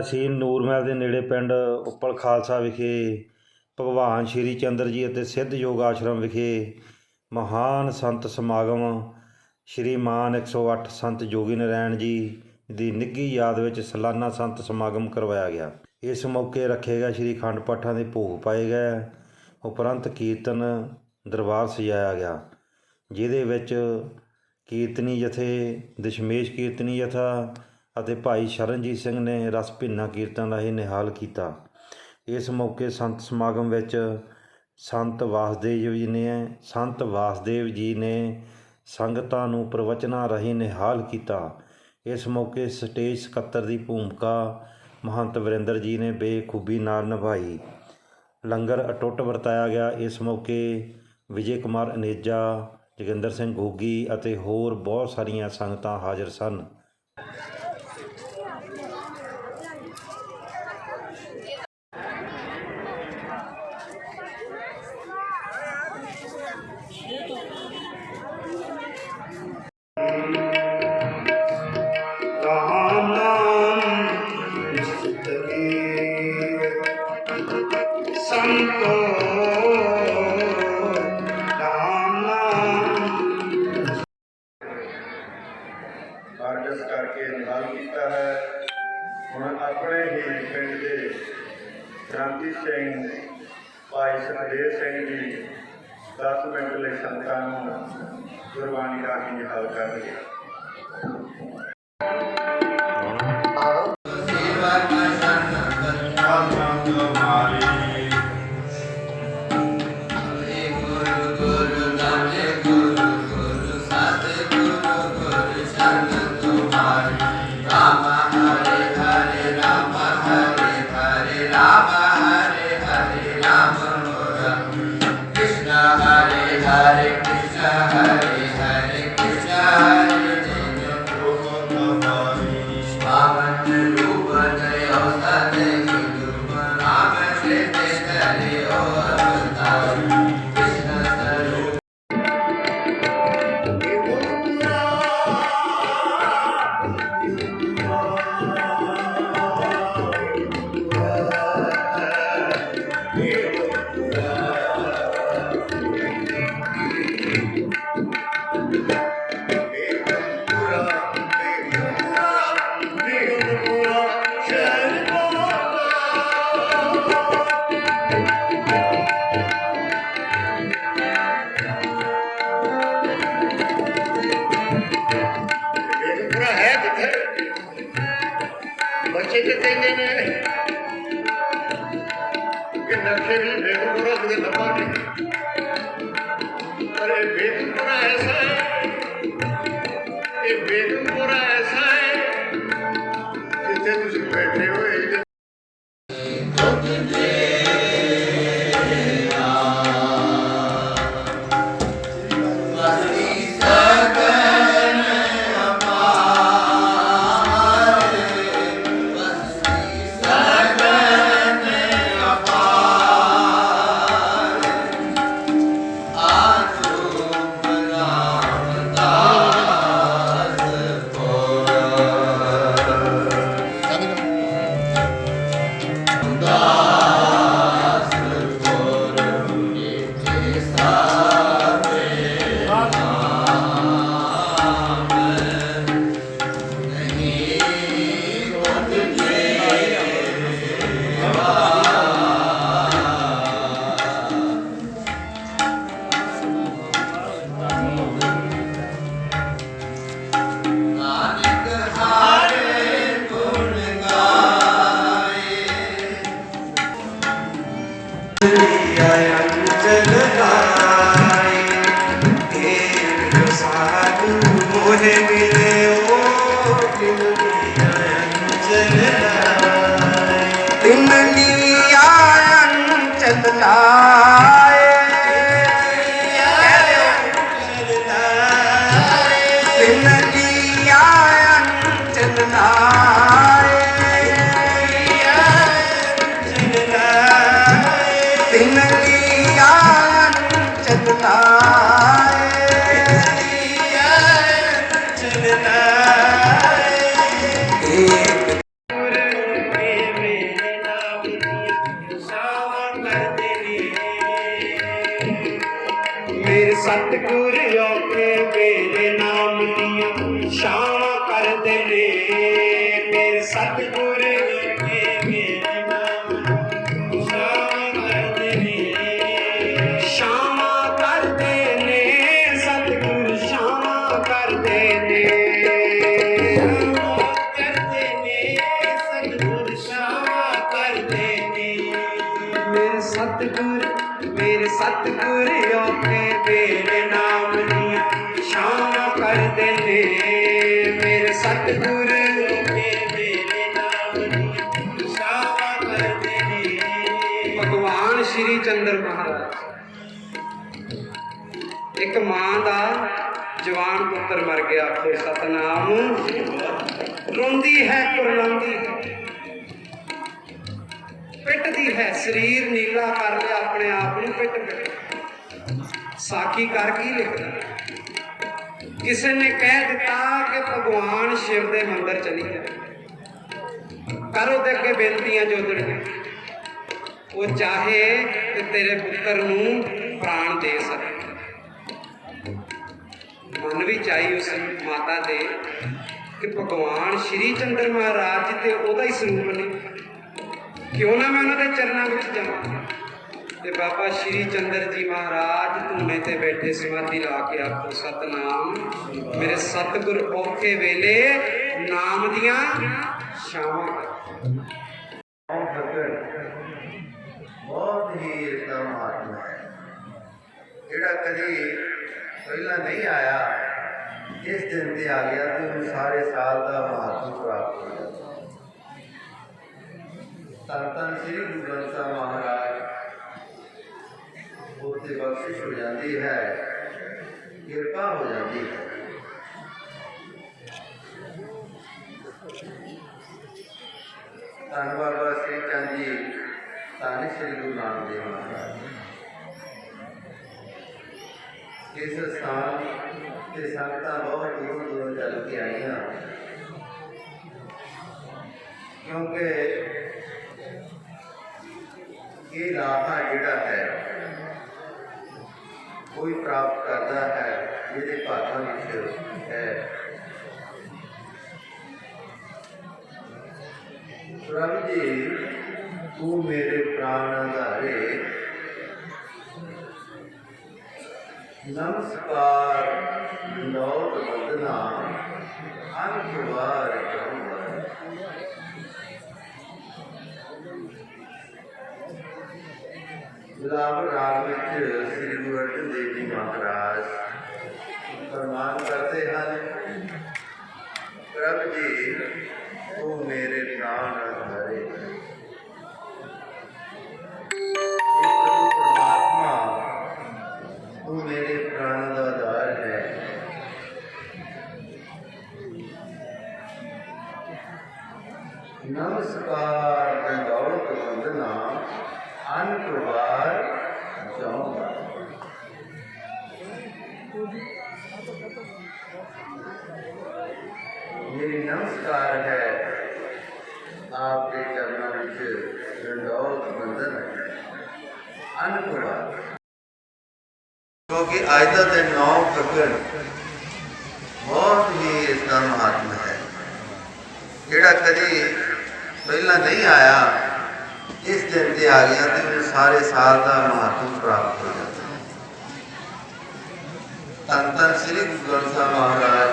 ਤਹਿਸੀਲ ਨੂਰਮਹਿਲ ਦੇ ਨੇੜੇ ਪਿੰਡ ਉੱਪਲ ਖਾਲਸਾ ਵਿਖੇ ਭਗਵਾਨ ਸ਼੍ਰੀ ਚੰਦਰ ਜੀ ਅਤੇ ਸਿੱਧ ਯੋਗ ਆਸ਼ਰਮ ਵਿਖੇ ਮਹਾਨ ਸੰਤ ਸਮਾਗਮ ਸ਼੍ਰੀਮਾਨ 108 ਸੰਤ ਜੋਗੀ ਨਰੈਣ ਜੀ ਦੀ ਨਿੱਘੀ ਯਾਦ ਵਿੱਚ ਸਾਲਾਨਾ ਸੰਤ ਸਮਾਗਮ ਕਰਵਾਇਆ ਗਿਆ। ਇਸ ਮੌਕੇ ਰੱਖੇ ਗਏ ਸ਼੍ਰੀ ਖੰਡ ਪਾਠਾਂ ਦੇ ਭੋਗ ਪਾਏ ਗਏ। ਉਪਰੰਤ ਕੀਰਤਨ ਦਰਬਾਰ ਸਜਾਇਆ ਗਿਆ, ਜਿਹਦੇ ਵਿੱਚ ਕੀਰਤਨੀ ਜਥੇ ਦਸ਼ਮੇਸ਼ ਕੀਰਤਨੀ ਜਥਾ ਅਤੇ ਭਾਈ ਸ਼ਰਨਜੀਤ ਸਿੰਘ ਨੇ ਰਸ ਭਿੰਨਾ ਕੀਰਤਨ ਰਾਹੀਂ ਨਿਹਾਲ ਕੀਤਾ। ਇਸ ਮੌਕੇ ਸੰਤ ਸਮਾਗਮ ਵਿੱਚ ਸੰਤ ਵਾਸਦੇਵ ਜੀ ਨੇ, ਸੰਤ ਵਾਸਦੇਵ ਜੀ ਨੇ ਸੰਗਤਾਂ ਨੂੰ ਪ੍ਰਵਚਨਾਂ ਰਾਹੀਂ ਨਿਹਾਲ ਕੀਤਾ। ਇਸ ਮੌਕੇ ਸਟੇਜ ਸਕੱਤਰ ਦੀ ਭੂਮਿਕਾ ਮਹੰਤ ਵਰਿੰਦਰ ਜੀ ਨੇ ਬੇਖੂਬੀ ਨਾਲ ਨਿਭਾਈ। ਲੰਗਰ ਅਟੁੱਟ ਵਰਤਾਇਆ ਗਿਆ। ਇਸ ਮੌਕੇ ਵਿਜੇ ਕੁਮਾਰ ਅਨੇਜਾ, ਜੋਗਿੰਦਰ ਸਿੰਘ ਗੋਗੀ ਅਤੇ ਹੋਰ ਬਹੁਤ ਸਾਰੀਆਂ ਸੰਗਤਾਂ ਹਾਜ਼ਰ ਸਨ। ਗੁਰਬਾਣੀ ਰਾਹੀਂ ਨਿਹਾਲ ਕਰਨਗੇ ਪੂਰਾ Ah! ਭਗਵਾਨ ਸ਼੍ਰੀ ਚੰਦਰ ਮਹਾਰਾਜ। ਇੱਕ ਮਾਂ ਦਾ ਜਵਾਨ ਪੁੱਤਰ ਮਰ ਗਿਆ ਆਖੋ ਸਤਨਾਮ ਰੋਂਦੀ ਹੈ, ਕੁਰਲਾਉਂਦੀ ਹੈ। ਪਿੱਟਦੀ ਹੈ, ਸਰੀਰ ਨੀਲਾ ਕਰ ਲਿਆ ਆਪਣੇ ਆਪ ਨੂੰ, ਪਿੱਟ ਪਿੱਟ ਸਾਖੀ ਕਰ ਕੀ ਲਿਖਦਾ? ਕਿਸੇ ਨੇ ਕਹਿ ਦਿੱਤਾ ਕਿ ਭਗਵਾਨ ਸ਼ਿਵ ਦੇ ਮੰਦਿਰ ਚਲੀ ਜਾ ਕਰੋ ਦੇ ਅੱਗੇ ਬੇਨਤੀਆਂ ਜੋਦੜੀਆਂ ਉਹ ਚਾਹੇ ਕਿ ਤੇਰੇ ਪੁੱਤਰ ਨੂੰ ਪ੍ਰਾਣ ਦੇ ਸਕੇ ਮਨ ਵੀ ਚਾਹੀ ਉਸ ਮਾਤਾ ਦੇ ਕਿ ਭਗਵਾਨ ਸ਼੍ਰੀ ਚੰਦਰ ਮਹਾਰਾਜ ਜੀ ਤੇ ਉਹਦਾ ਹੀ ਸਰੂਪ ਨੇ ਕਿਉਂ ਨਾ ਮੈਂ ਉਹਨਾਂ ਦੇ ਚਰਨਾਂ ਵਿੱਚ ਜਾਵਾਂ? ਤੇ ਬਾਬਾ ਸ਼੍ਰੀ ਚੰਦਰ ਜੀ ਮਹਾਰਾਜ ਧੂਣੇ ਤੇ ਬੈਠੇ ਸਮਾਧੀ ਲਾ ਕੇ ਆਖੋ, ਸਤਨਾਮ। ਮੇਰੇ ਸਤਿਗੁਰ ਔਖੇ ਵੇਲੇ ਨਾਮ ਦੀਆਂ ਸ਼ਾਮਾਂ ਕੌਣ ਫਕਰ ਬਹੁਤ ਹੀ ਇਸਦਾ ਮਹਾਤਮਾ ਹੈ। ਜਿਹੜਾ ਕਦੀ ਪਹਿਲਾਂ ਨਹੀਂ ਆਇਆ ਇਸ ਦਿਨ ਤੇ ਆ ਗਿਆ ਤੇ ਉਹਨੂੰ ਸਾਰੇ ਸਾਲ ਦਾ ਮਹਾਤਮ ਪ੍ਰਾਪਤ ਹੋ ਜਾਂਦਾ ਤਨ ਤਨ ਸ੍ਰੀ ਗੁਰੂ ਗ੍ਰੰਥ ਸਾਹਿਬ ਮਹਾਰਾਜ। ਉੱਤੇ ਬਖਸ਼ਿਸ਼ ਹੋ ਜਾਂਦੀ ਹੈ ਕਿਰਪਾ ਹੋ ਜਾਂਦੀ ਹੈ ਧੰਨ ਬਾਬਾ ਸ੍ਰੀ ਚੰਦ ਜੀ ਧੰਨ ਸ੍ਰੀ ਗੁਰੂ ਨਾਨਕ ਦੇਵ ਮਹਾਰਾਜ ਇਸ ਸਥਾਨ ਤੇ ਸੰਗਤਾਂ ਬਹੁਤ ਦੂਰੋਂ ਦੂਰੋਂ ਚੱਲ ਕੇ ਆਈਆਂ ਕਿਉਂਕਿ ਇਹ ਲਾਹਾ ਜਿਹੜਾ ਹੈ ਕੋਈ ਪ੍ਰਾਪਤ ਕਰਦਾ ਹੈ ਜਿਹਦੇ ਭਾਗਾਂ ਵਿੱਚ ਹੈ ਪ੍ਰਭੂ ਜੀ ਤੂੰ ਮੇਰੇ ਪ੍ਰਾਣ ਆਧਾਰੇ ਨਮਸਕਾਰ ਲੋਕ ਵੰਦਨਾ ਅਨੁਵਾਰ ਕਰੂੰਗਾ ਗੁਲਾਬ ਰਾਗ ਵਿੱਚ ਮਹਾਰਾਜ। ਫਰਮਾਨ ਕਰਦੇ ਹਨ ਪ੍ਰਭ ਜੀ ਤੂੰ ਮੇਰੇ ਪ੍ਰਾਣ ਦੰਡੌਤ ਵੰਦਨ ਕਿਉਂਕਿ ਅੱਜ ਦਾ ਦਿਨ 9 ਫਰਵਰੀ ਬਹੁਤ ਹੀ ਇਸ ਦਾ ਮਹਾਤਮ ਹੈ। ਜਿਹੜਾ ਕਦੇ ਪਹਿਲਾਂ ਨਹੀਂ ਆਇਆ, ਇਸ ਦਿਨ ਤੇ ਆ ਗਿਆ ਤੇ ਉਹਨੂੰ ਸਾਰੇ ਸਾਲ ਦਾ ਮਹਾਤਮ ਪ੍ਰਾਪਤ ਹੋ ਜਾਂਦਾ ਹੈ। ਤਨ ਤਨ ਸ੍ਰੀ ਗੁਰੂ ਗ੍ਰੰਥ ਸਾਹਿਬ ਮਹਾਰਾਜ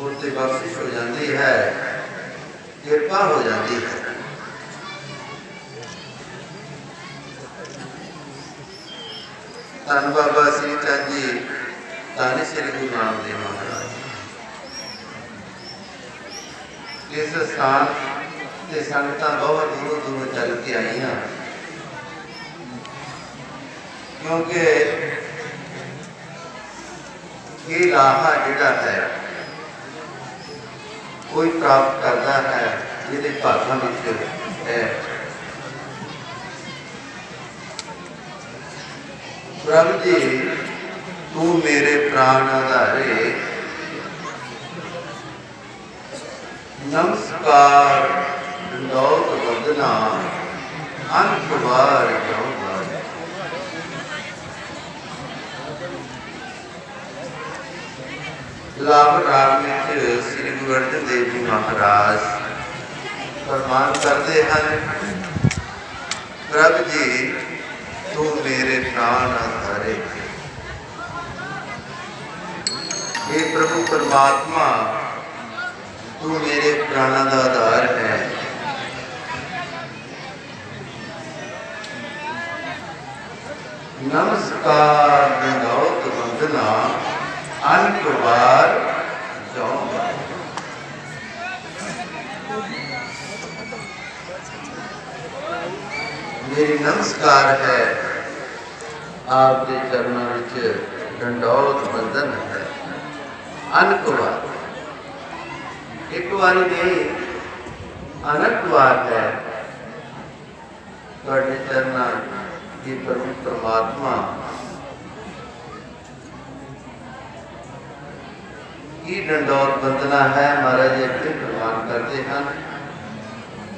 ਉੱਤੇ ਬਖਸ਼ਿਸ਼ ਹੋ ਜਾਂਦੀ ਹੈ, ਕਿਰਪਾ ਹੋ ਜਾਂਦੀ ਹੈ। ਧੰਨ ਬਾਬਾ ਸ੍ਰੀ ਚੰਦ ਜੀ। ਧੰਨ ਸ੍ਰੀ ਗੁਰੂ ਨਾਨਕ ਮਹਾਰਾਜ। ਇਸ ਸਥਾਨ ਤੇ ਸੰਗਤਾਂ ਬਹੁਤ ਦੂਰੋਂ ਦੂਰੋਂ ਚੱਲ ਕੇ ਆਈਆਂ। ਕਿਉਂਕਿ ਇਹ ਲਾਹਾ ਜਿਹੜਾ ਹੈ ਕੋਈ ਪ੍ਰਾਪਤ ਕਰਦਾ ਹੈ, ਜਿਹਦੇ ਭਾਗਾਂ ਵਿੱਚ ਹੈ। ਪ੍ਰਭ ਜੀ, ਤੂੰ ਮੇਰੇ ਪ੍ਰਾਣ ਆਧਾਰੇ ਨਮਸਕਾਰ ਲੋਕ ਵੰਦਨਾ, ਅੰਤ ਵਾਰ ਜਾਉਂਦਾ ਲਾਭ ਰਾਗ ਵਿੱਚ ਸ੍ਰੀ ਗੁਰੂ ਅਰਜਨ ਦੇਵ ਜੀ ਮਹਾਰਾਜ ਫਰਮਾਨ ਕਰਦੇ ਹਨ, ਪ੍ਰਭ ਜੀ ਤੂੰ ਮੇਰੇ ਪ੍ਰਾਣ ਆਧਾਰੇ ਇਹ ਪ੍ਰਭੂ ਪਰਮਾਤਮਾ, ਤੂੰ ਮੇਰੇ ਪ੍ਰਾਣਾਂ ਦਾ ਆਧਾਰ ਹੈ। ਨਮਸਕਾਰ ਦੰਡੋਤ ਵੰਦਨਾ, ਅਨਕ ਵਾਰ ਜਾਉਂਦਾ ਮੇਰੀ ਨਮਸਕਾਰ ਹੈ। ਆਪ ਦੇ ਚਰਨਾਂ ਵਿੱਚ ਡੰਡੌਤ ਬੰਦਨ ਹੈ। ਅਨਕ ਵਾਰ। ਇੱਕ ਵਾਰੀ ਨਹੀਂ, ਅਨਕ ਵਾਰ ਹੈ। ਤੁਹਾਡੇ ਚਰਨਾਂ ਦੀ ਪ੍ਰਭੂ ਪਰਮਾਤਮਾ ਕੀ ਡੰਡੌਤ ਬੰਦਨਾ ਹੈ ਮਹਾਰਾਜ ਇੱਥੇ ਪ੍ਰਮਾਨ ਕਰਦੇ ਹਨ।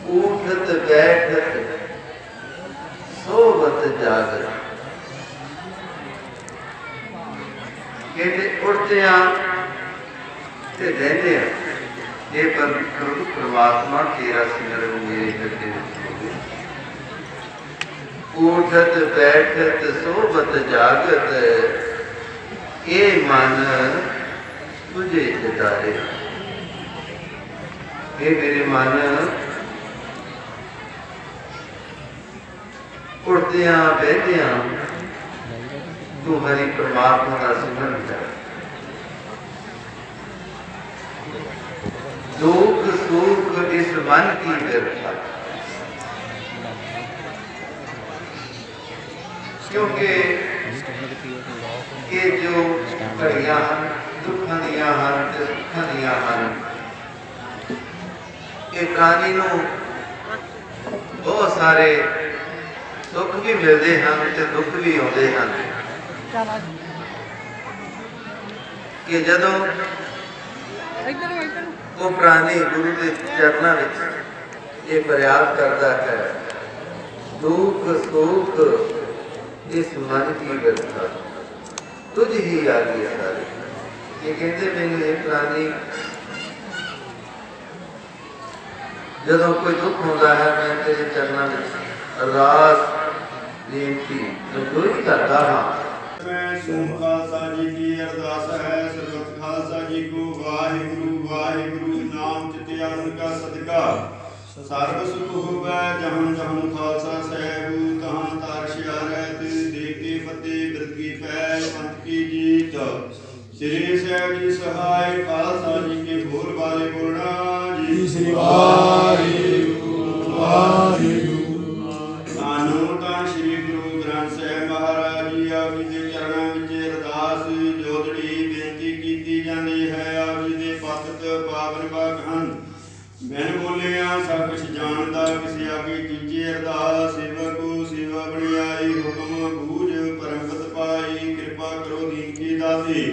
ਉਠਤ ਬੈਠਤ, ਸੋਵਤ, ਜਾਗਤ। ਕਹਿੰਦੇ ਉੱਠਦਿਆਂ ਤੇ ਰਹਿੰਦੇ ਆ ਇਹ ਪਰ ਪ੍ਰਭੂ ਪਰਮਾਤਮਾ ਤੇਰਾ ਸਿਮਰਨ ਮੇਰੇ ਹਿਰਦੇ ਵਿੱਚ ਹੋਵੇ। ਉਠਤ ਬੈਠਤ ਸੋਵਤ ਜਾਗਤ, ਇਹ ਮਨ ਤੁਝੇ ਜਤਾਰੇ। ਇਹ ਮੇਰੇ ਮਨ ਉੱਠਦਿਆਂ, ਬਹਿਦਿਆਂ ਤੂੰ ਹਰੀ ਪ੍ਰਮਾਤਮਾ ਦਾ ਸਿਮਰਨ ਕਰ। ਦੁੱਖ ਸੁੱਖ ਇਸ ਮਨ ਕੀ ਵਿਰਥਾ ਕਿਉਂਕਿ ਇਹ ਜੋ ਘੜੀਆਂ ਹਨ, ਦੁੱਖਾਂ ਦੀਆਂ ਹਨ ਤੇ ਸੁੱਖਾਂ ਦੀਆਂ ਹਨ, ਇਹ ਪ੍ਰਾਣੀ ਨੂੰ ਬਹੁਤ ਸਾਰੇ ਸੁੱਖ ਵੀ ਮਿਲਦੇ ਹਨ ਤੇ ਦੁੱਖ ਵੀ ਆਉਂਦੇ ਹਨ। ਕਿ ਜਦੋਂ ਉਹ ਪ੍ਰਾਣੀ ਗੁਰੂ ਦੇ ਚਰਨਾਂ ਵਿੱਚ ਇਹ ਫਰਿਆਦ ਕਰਦਾ ਹੈ ਦੁੱਖ ਸੁੱਖ ਇਸ ਮਨ ਕੀ ਵਿਰਥਾ। ਤੁਝ ਹੀ ਆ ਗਈ ਸਾਰੇ। ਇਹ ਕਹਿੰਦੇ ਮੈਨੂੰ ਇਹ ਪ੍ਰਾਣੀ ਜਦੋਂ ਕੋਈ ਦੁੱਖ ਹੁੰਦਾ ਹੈ ਮੈਂ ਤੇਰੇ ਚਰਨਾਂ ਵਿੱਚ ਅਰਦਾਸ ਬੇਨਤੀ ਜ਼ਰੂਰ ਕਰਦਾ ਹਾਂ। ਸੋਮ ਖਾਲਸਾ ਜੀ ਕੀ ਅਰਦਾਸ ਹੈ ਸਰਬਤ ਖਾਲਸਾ ਜੀ ਕੋ ਵਾਹਿਗੁਰੂ ਵਾਹਿਗੁਰੂ ਨਾਮ ਚਿਤ ਆਨੰਦ ਕਾ ਸਦਕਾ। ਸਰਬ ਸੁਖ ਹੋਵੇ ਜਹਨ ਜਹਨ ਖਾਲਸਾ ਸਾਹਿਬ ਤਹਾਂ ਤਾਰਸ਼ਿਆ ਰਹਿਤ ਦੇਖ ਕੇ ਫਤਿਹ ਬਿਰਦ ਕੀ ਪੈ ਪੰਥ ਕੀ ਜੀਤ। ਸ੍ਰੀ ਸਾਹਿਬ ਜੀ ਸਹਾਇ ਖਾਲਸਾ ਜੀ ਕੇ ਬੋਲ ਵਾਲੇ ਬੋਲਣਾ ਜੀ। ਸ੍ਰੀ ਵਾਹਿਗੁਰੂ ਵਾਹਿਗੁਰੂ ਕਿਰਪਾ ਕਰੋ ਦੀਨ ਕੀ ਦਾਤੇ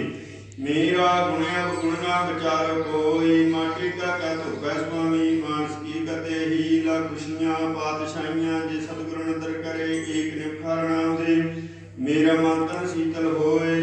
ਮੇਰਾ ਗੁਣਿਆ ਗੁਣਨਾ ਵਿਚਾਰ ਕੋਈ ਮਾਟੀ ਕਾ ਕਾ ਧੋਖਾ ਸੁਆਮੀ, ਮਾਨਸ ਕੀ ਕਤੇ ਹੀ ਲਾ ਖੁਸ਼ੀਆਂ, ਪਾਤਸ਼ਾਹੀਆਂ ਜੇ ਸਤਿਗੁਰ ਨਦਰ ਕਰੇ, ਏਕ ਨਿਖਾਰ ਨਾਮ ਦੇ। ਮੇਰਾ ਮਨ ਤਨ ਸੀਤਲ ਹੋਏ